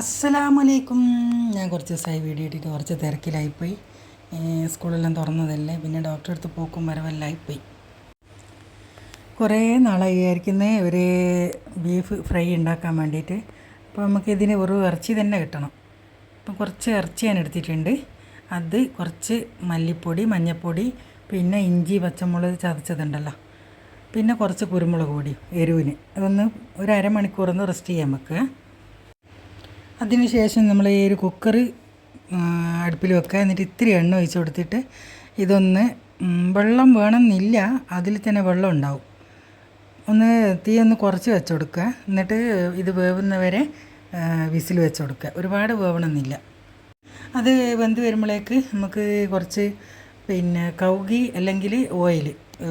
അസ്സലാമലൈക്കും. ഞാൻ കുറച്ച് ദിവസമായി വീഡിയോ ഇട്ടിട്ട് കുറച്ച് തിരക്കിലായിപ്പോയി. സ്കൂളെല്ലാം തുറന്നതല്ലേ പിന്നെ ഡോക്ടറെ അടുത്ത് പോക്കും വരവെല്ലായിപ്പോയി. കുറേ നാളായി വിചാരിക്കുന്നത് ഒരു ബീഫ് ഫ്രൈ ഉണ്ടാക്കാൻ വേണ്ടിയിട്ട്. അപ്പോൾ നമുക്കിതിന് ഒരു ഇറച്ചി തന്നെ കിട്ടണം. അപ്പം കുറച്ച് ഇറച്ചി ഞാൻ എടുത്തിട്ടുണ്ട്. അത് കുറച്ച് മല്ലിപ്പൊടി മഞ്ഞൾപ്പൊടി പിന്നെ ഇഞ്ചി പച്ചമുളക് ചതച്ചതുണ്ടല്ലോ. പിന്നെ കുറച്ച് കുരുമുളക് പൊടി എരിവിന്. അതൊന്ന് ഒരു അരമണിക്കൂറൊന്ന് റെസ്റ്റ് ചെയ്യാൻ വെക്കുക അതിനുശേഷം നമ്മൾ ഈ ഒരു കുക്കർ അടുപ്പിൽ വെക്കുക. എന്നിട്ട് ഇത്തിരി എണ്ണ ഒഴിച്ച് കൊടുത്തിട്ട് ഇതൊന്ന് വെള്ളം വേണമെന്നില്ല അതിൽ തന്നെ വെള്ളം ഉണ്ടാവും. ഒന്ന് തീ ഒന്ന് കുറച്ച് വെച്ച് കൊടുക്കുക. എന്നിട്ട് ഇത് വേവുന്നവരെ വിസിൽ വെച്ച് കൊടുക്കുക. ഒരുപാട് വേവണമെന്നില്ല. അത് വെന്ത് വരുമ്പോഴേക്ക് നമുക്ക് കുറച്ച് പിന്നെ കൗകി അല്ലെങ്കിൽ ഓയിൽ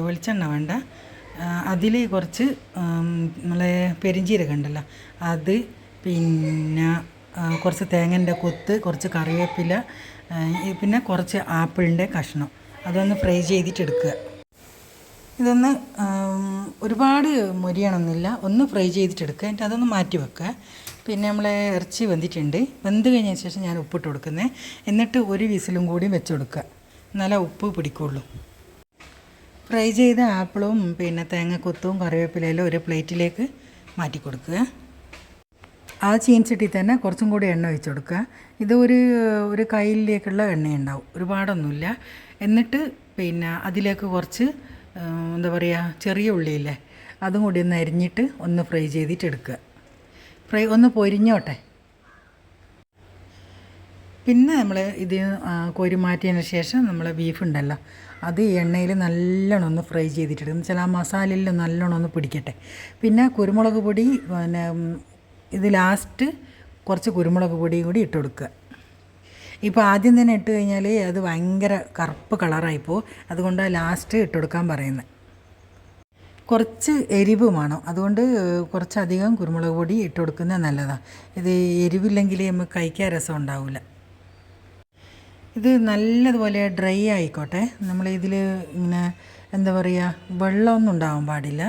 വെളിച്ചെണ്ണ വേണ്ട. അതിൽ കുറച്ച് നമ്മളെ പെരിഞ്ചീരകം ഉണ്ടല്ലോ അത് പിന്നെ കുറച്ച് തേങ്ങന്റെ കൊത്ത് കുറച്ച് കറിവേപ്പില പിന്നെ കുറച്ച് ആപ്പിളിന്റെ കഷ്ണം. അതൊന്ന് ഫ്രൈ ചെയ്തിട്ടെടുക്കുക. ഇതൊന്ന് ഒരുപാട് മൊരിയണമെന്നില്ല ഒന്ന് ഫ്രൈ ചെയ്തിട്ടെടുക്കുക. എന്നിട്ട് അതൊന്ന് മാറ്റി വെക്കുക. പിന്നെ നമ്മളെ ഇറച്ചി വെന്തിട്ടുണ്ട്. വെന്ത് കഴിഞ്ഞ ശേഷം ഞാൻ ഉപ്പിട്ട് കൊടുക്കുന്നത് എന്നിട്ട് ഒരു വിസിലും കൂടി വെച്ച് കൊടുക്കുക. എന്നാലേ ഉപ്പ് പിടിക്കുള്ളൂ. ഫ്രൈ ചെയ്ത ആപ്പിളും പിന്നെ തേങ്ങക്കൊത്തും കറിവേപ്പിലയിലും ഒരു പ്ലേറ്റിലേക്ക് മാറ്റി കൊടുക്കുക. ആ ചീൻചട്ടി തന്നെ കുറച്ചും കൂടി എണ്ണ ഒഴിച്ച് കൊടുക്കുക. ഇത് ഒരു ഒരു കയ്യിലേക്കുള്ള എണ്ണയുണ്ടാവും. ഒരുപാടൊന്നുമില്ല. എന്നിട്ട് പിന്നെ അതിലേക്ക് കുറച്ച് എന്താ പറയുക ചെറിയ ഉള്ളിയില്ലേ അതും കൂടി ഒന്ന് അരിഞ്ഞിട്ട് ഒന്ന് ഫ്രൈ ചെയ്തിട്ട് എടുക്കുക. ഫ്രൈ ഒന്ന് പൊരിഞ്ഞോട്ടെ. പിന്നെ നമ്മൾ ഇത് കോരി മാറ്റിയതിന് ശേഷം നമ്മൾ ബീഫ് ഉണ്ടല്ലോ അത് എണ്ണയിൽ നല്ലോണം ഒന്ന് ഫ്രൈ ചെയ്തിട്ടെടുക്കും എന്ന് വെച്ചാൽ ആ മസാലയിൽ നല്ലോണം ഒന്ന് പിടിക്കട്ടെ. പിന്നെ കുരുമുളക് പൊടി പിന്നെ ഇത് ലാസ്റ്റ് കുറച്ച് കുരുമുളക് പൊടിയും കൂടി ഇട്ട് കൊടുക്കുക. ഇപ്പോൾ ആദ്യം തന്നെ ഇട്ട് കഴിഞ്ഞാൽ അത് ഭയങ്കര കറുപ്പ് കളറായിപ്പോൾ അതുകൊണ്ടാണ് ലാസ്റ്റ് ഇട്ട് കൊടുക്കാൻ പറയുന്നത് കുറച്ച് എരിവ് വേണം. അതുകൊണ്ട് കുറച്ചധികം കുരുമുളക് പൊടി ഇട്ട് കൊടുക്കുന്നത് നല്ലതാണ് ഇത് എരിവില്ലെങ്കിൽ നമുക്ക് കഴിക്കാൻ രസം ഉണ്ടാവില്ല ഇത് നല്ലതുപോലെ ഡ്രൈ ആയിക്കോട്ടെ. നമ്മൾ ഇതിൽ ഇങ്ങനെ എന്താ പറയുക വെള്ളമൊന്നും ഉണ്ടാവാൻ പാടില്ല.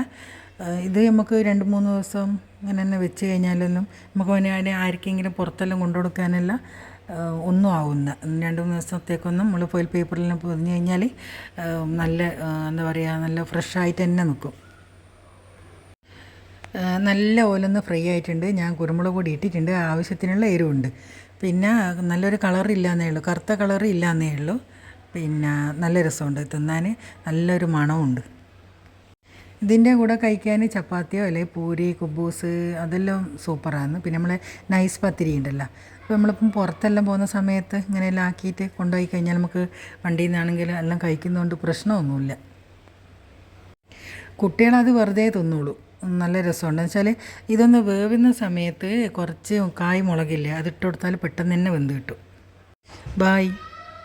ഇത് നമുക്ക് രണ്ട് മൂന്ന് ദിവസം അങ്ങനെ തന്നെ വെച്ച് കഴിഞ്ഞാലൊന്നും നമുക്ക് അതിനെ ആർക്കെങ്കിലും പുറത്തെല്ലാം കൊണ്ടു കൊടുക്കാനല്ല ഒന്നും ആവുന്ന. രണ്ട് മൂന്ന് ദിവസത്തേക്കൊന്നും നമ്മൾ ഫോയിൽ പേപ്പറിൽ പൊതിഞ്ഞ് കഴിഞ്ഞാൽ നല്ല എന്താ പറയുക നല്ല ഫ്രഷായിട്ട് തന്നെ നിൽക്കും. നല്ല ഓലൊന്ന് ഫ്രൈ ആയിട്ടുണ്ട്. ഞാൻ കുരുമുളക് പൊടി ഇട്ടിട്ടുണ്ട്. ആവശ്യത്തിനുള്ള എരിവുണ്ട്. പിന്നെ നല്ലൊരു കളർ ഇല്ലാന്നേ ഉള്ളൂ. കറുത്ത കളർ ഇല്ലാന്നേ ഉള്ളൂ. പിന്നെ നല്ല രസമുണ്ട്. തിന്നാൻ നല്ലൊരു മണമുണ്ട് ഇതിന്റെ കൂടെ കഴിക്കാൻ ചപ്പാത്തിയോ അല്ലെങ്കിൽ പൂരി കുബൂസ് അതെല്ലാം സൂപ്പറാണ്. പിന്നെ നമ്മളെ നൈസ് പത്തിരി ഉണ്ടല്ലോ. അപ്പോൾ നമ്മളിപ്പം പുറത്തെല്ലാം പോകുന്ന സമയത്ത് ഇങ്ങനെയെല്ലാം ആക്കിയിട്ട് കൊണ്ടുപോയി കഴിഞ്ഞാൽ നമുക്ക് വണ്ടിയിൽ നിന്നാണെങ്കിൽ എല്ലാം കഴിക്കുന്നതുകൊണ്ട് പ്രശ്നമൊന്നുമില്ല. കുട്ടികളത് വെറുതെ തിന്നുള്ളൂ നല്ല രസമുണ്ട്. വെച്ചാൽ ഇതൊന്ന് വേവുന്ന സമയത്ത് കുറച്ച് കായ് മുളകില്ലേ അതിട്ട് കൊടുത്താൽ പെട്ടെന്ന് തന്നെ വെന്ത് കിട്ടും. ബായ്